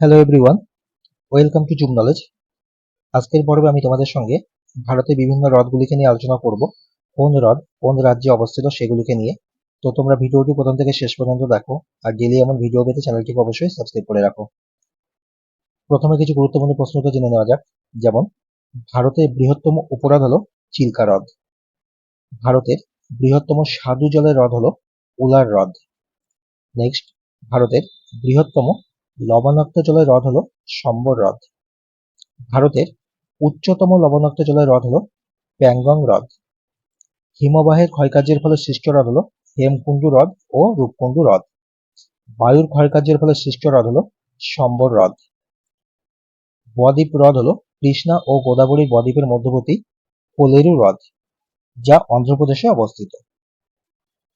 Hello everyone welcome to Zoom Knowledge আজকের পর্বে আমি তোমাদের সঙ্গে ভারতের বিভিন্ন হ্রদগুলিকে নিয়ে আলোচনা করব। কোন হ্রদ, কোন রাজ্যে অবস্থিত সেগুলিকে নিয়ে। তো তোমরা ভিডিওটি প্রথম থেকে শেষ পর্যন্ত দেখো, আর ডেলি এমন ভিডিও পেতে চ্যানেলটিকে অবশ্যই সাবস্ক্রাইব করে রাখো। প্রথমে কিছু গুরুত্বপূর্ণ প্রশ্নটা জেনে নেওয়া যাক। যেমন, ভারতের বৃহত্তম উপহ্রদ হলো চিল্কা হ্রদ। ভারতের বৃহত্তম স্বাদু জলের হ্রদ হলো উলার হ্রদ। নেক্সট ভারতের বৃহত্তম লবণাক্ত জলের হ্রদ হলো সম্বর হ্রদ ভারতের উচ্চতম লবণাক্ত জলের হ্রদ হলো প্যাংগং হ্রদ হিমবাহের ক্ষয়কার্যের ফলে সৃষ্ট হ্রদ হলো হেমকুণ্ড হ্রদ ও রূপকুণ্ড হ্রদ বায়ুর ক্ষয়কার্যের ফলে সৃষ্ট হ্রদ হলো সম্বর হ্রদ বদ্বীপ হ্রদ হলো কৃষ্ণা ও গোদাবরী বদ্বীপের মধ্যবর্তী কোলেরু হ্রদ যা অন্ধ্রপ্রদেশে অবস্থিত।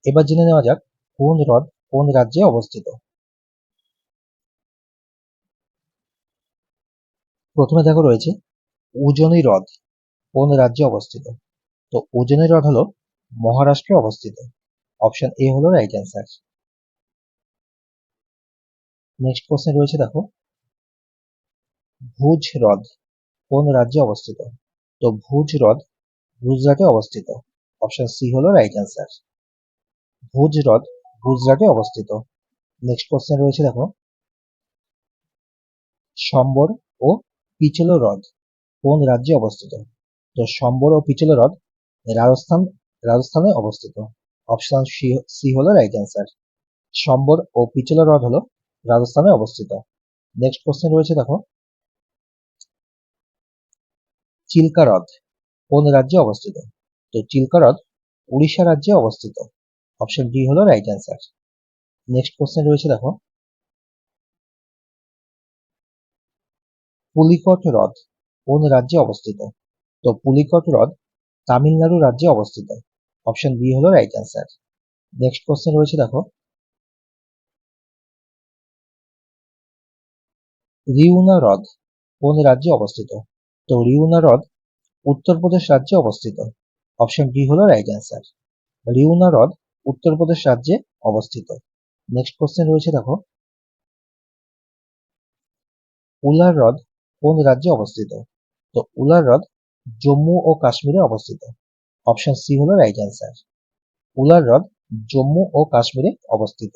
এবার জেনে নেওয়া যাক কোন হ্রদ কোন রাজ্যে অবস্থিত। প্রথমে দেখো রয়েছে উজনি হ্রদ, কোন রাজ্যে অবস্থিত? তো উজনি হ্রদ হলো মহারাষ্ট্রে অবস্থিত। অপশন এ হলো রাইট অ্যান্সার নেক্সট কোশ্চেন রয়েছে দেখো, ভুজ হ্রদ কোন রাজ্যে অবস্থিত? তো ভুজ হ্রদ গুজরাটে অবস্থিত। অপশন সি হলো রাইট অ্যান্সার ভুজ হ্রদ গুজরাটে অবস্থিত। নেক্সট কোশ্চেন রয়েছে দেখো, সম্বর ও পিচলো হ্রদ কোন রাজ্যে অবস্থিত? তো সম্বর ও পিচলো হ্রদ রাজস্থান, রাজস্থানে অবস্থিত। অপশন সি হলো রাইট অ্যান্সার সম্বর ও পিচলো হ্রদ হলো রাজস্থানে অবস্থিত। নেক্সট কোশ্চেন রয়েছে, দেখো। চিল্কা হ্রদ কোন রাজ্যে অবস্থিত? তো চিল্কা হ্রদ উড়িষ্যা রাজ্যে অবস্থিত। অপশন ডি হলো রাইট অ্যান্সার নেক্সট কোশ্চেন রয়েছে, দেখো। পুলিকট হ্রদ কোন রাজ্যে অবস্থিত? তো পুলিকট হ্রদ তামিলনাড়ু রাজ্যে অবস্থিত। অপশন বি হলো রাইট অ্যান্সার নেক্সট কোশ্চেন রয়েছে, দেখো। রিউনা হ্রদ কোন রাজ্যে অবস্থিত? তো রিউনা হ্রদ উত্তরপ্রদেশ রাজ্যে অবস্থিত। অপশন ডি হলো রাইট অ্যান্সার রিউনা হ্রদ উত্তরপ্রদেশ রাজ্যে অবস্থিত। নেক্সট কোশ্চেন রয়েছে, দেখো। উলার হ্রদ কোন রাজ্যে অবস্থিত। তো উলার হ্রদ জম্মু ও কাশ্মীরে অবস্থিত। অপশন সি হলো রাইট অ্যান্সার উলার হ্রদ জম্মু ও কাশ্মীরে অবস্থিত।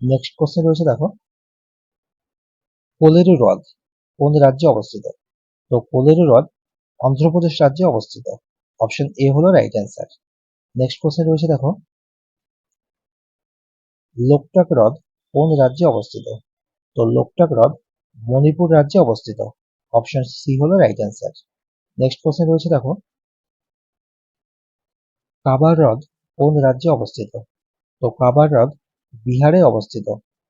নেক্সট কোশ্চেন রয়েছে দেখো। কোলেরু হ্রদ কোন রাজ্যে অবস্থিত? তো কোলেরু হ্রদ অন্ধ্রপ্রদেশ রাজ্যে অবস্থিত। অপশন এ হলো রাইট অ্যান্সার নেক্সট কোশ্চেন রয়েছে দেখো। লোকটাক হ্রদ কোন রাজ্যে অবস্থিত? তো লোকটাক হ্রদ মণিপুর রাজ্যে অবস্থিত। অপশন সি হলো রাইট অ্যান্সার নেক্সট কোশ্চেন রয়েছে দেখো। কাবার হ্রদ কোন রাজ্যে অবস্থিত? তো কাবার হ্রদ বিহারে অবস্থিত।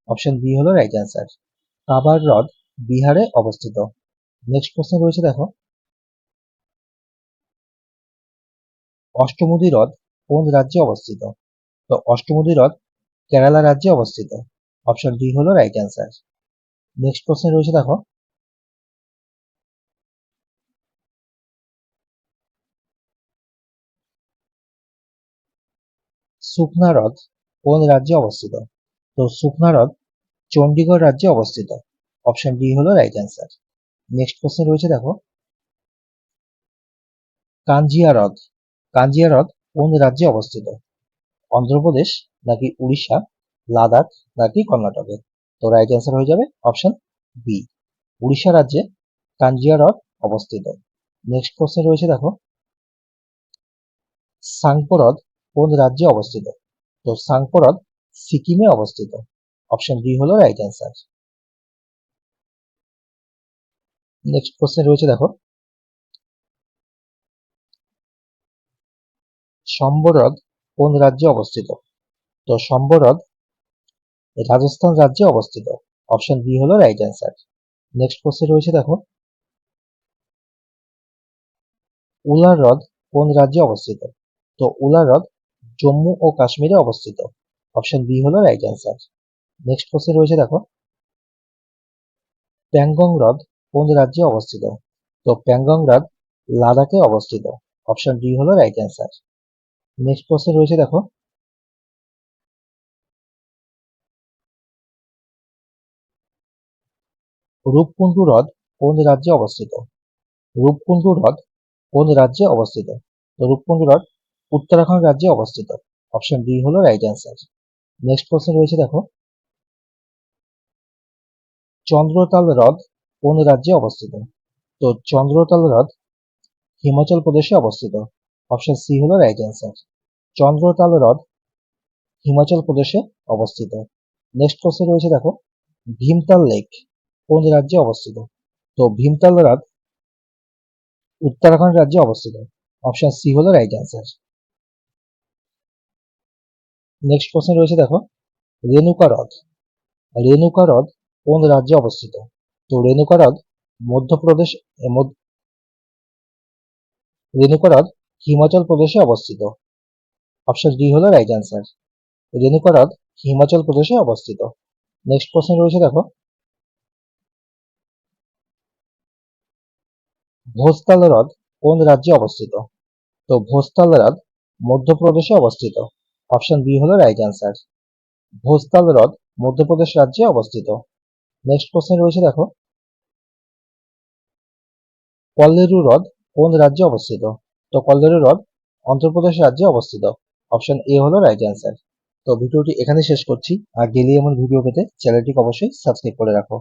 অপশন বি হলো রাইট অ্যান্সার কাবার হ্রদ বিহারে অবস্থিত। নেক্সট কোশ্চেন রয়েছে দেখো। অষ্টমুদি হ্রদ কোন রাজ্যে অবস্থিত? তো অষ্টমুদি হ্রদ কেরালা রাজ্যে অবস্থিত। অপশন ডি হলো রাইট অ্যান্সার নেক্সট কোশ্চেন রয়েছে দেখো। সুখনা হ্রদ কোন রাজ্যে অবস্থিত? তো সুখনা হ্রদ চণ্ডীগড় রাজ্যে অবস্থিত। অপশন ডি হলো রাইট অ্যান্সার নেক্সট কোশ্চেন রয়েছে দেখো। কাঞ্জিয়া হ্রদ। কাঞ্জিয়া হ্রদ কোন রাজ্যে অবস্থিত? অন্ধ্রপ্রদেশ নাকি উড়িষ্যা, লাদাখ নাকি কর্ণাটকে? তো রাইট অ্যান্সার হয়ে যাবে অপশন বি উড়িষ্যা রাজ্যে কাঞ্জিয়া হ্রদ অবস্থিত। নেক্সট কোশ্চেন রয়েছে দেখো। সাংপো হ্রদ কোন রাজ্যে অবস্থিত? তো সাংপো হ্রদ সিকিমে অবস্থিত। অপশন ডি হলো রাইট অ্যান্সার নেক্সট কোশ্চেন রয়েছে দেখো। সম্বর হ্রদ কোন রাজ্যে অবস্থিত? তো সম্বর হ্রদ রাজস্থান রাজ্যে অবস্থিত। অপশন বি হলো রাইট অ্যান্সার নেক্সট কোশ্চেন রয়েছে দেখো। উলার হ্রদ কোন রাজ্যে অবস্থিত? তো উলার হ্রদ জম্মু ও কাশ্মীরে অবস্থিত। অপশন বি হলো রাইট অ্যান্সার নেক্সট কোশ্চেন রয়েছে দেখো প্যাংগং হ্রদ কোন রাজ্যে অবস্থিত? তো প্যাংগং হ্রদ লাদাখে অবস্থিত। অপশন ডি হলো রাইট অ্যান্সার নেক্সট কোশ্চেন রয়েছে দেখো, রূপকুণ্ড হ্রদ কোন রাজ্যে অবস্থিত? রূপকুণ্ড হ্রদ কোন রাজ্যে অবস্থিত? তো রূপকুণ্ড হ্রদ উত্তরাখণ্ড রাজ্যে অবস্থিত। অপশন ডি হলো রাইট অ্যান্সার নেক্সট কোশ্চেন রয়েছে দেখো। চন্দ্রতাল হ্রদ কোন রাজ্যে অবস্থিত? তো চন্দ্রতাল হ্রদ হিমাচল প্রদেশে অবস্থিত। অপশন সি হলো রাইট অ্যান্সার চন্দ্রতাল হ্রদ হিমাচল প্রদেশে অবস্থিত। নেক্সট কোশ্চেন রয়েছে দেখো। ভীমতাল লেক কোন রাজ্যে অবস্থিত? তো ভীমতাল হ্রদ উত্তরাখণ্ড রাজ্যে অবস্থিত। অপশন সি হলো রাইট অ্যান্সার নেক্সট কোশ্চেন রয়েছে, দেখো, রেণুকা হ্রদ। রেণুকা হ্রদ কোন রাজ্যে অবস্থিত? তো রেণুকা হ্রদ মধ্যপ্রদেশ রেণুকা হ্রদ হিমাচল প্রদেশে অবস্থিত। অপশন ডি হলো রাইট অ্যান্সার রেণুকা হ্রদ হিমাচল প্রদেশে অবস্থিত। নেক্সট প্রশ্ন রয়েছে, দেখো ভোস্তাল হ্রদ কোন রাজ্যে অবস্থিত? তো ভোস্তাল হ্রদ মধ্যপ্রদেশে অবস্থিত। অপশন বি হলো রাইট অ্যান্সার ভোস্তাল হ্রদ মধ্যপ্রদেশ রাজ্যে অবস্থিত। নেক্সট কোশ্চেন রয়েছে দেখো। কল্লেরু হ্রদ কোন রাজ্যে অবস্থিত? তো কল্লেরু হ্রদ অন্ধ্রপ্রদেশ রাজ্যে অবস্থিত। অপশন এ হলো রাইট অ্যান্সার তো ভিডিওটি এখানে শেষ করছি। আর ডেলি এমন ভিডিও পেতে চ্যানেলটিকে অবশ্যই সাবস্ক্রাইব করে রাখো।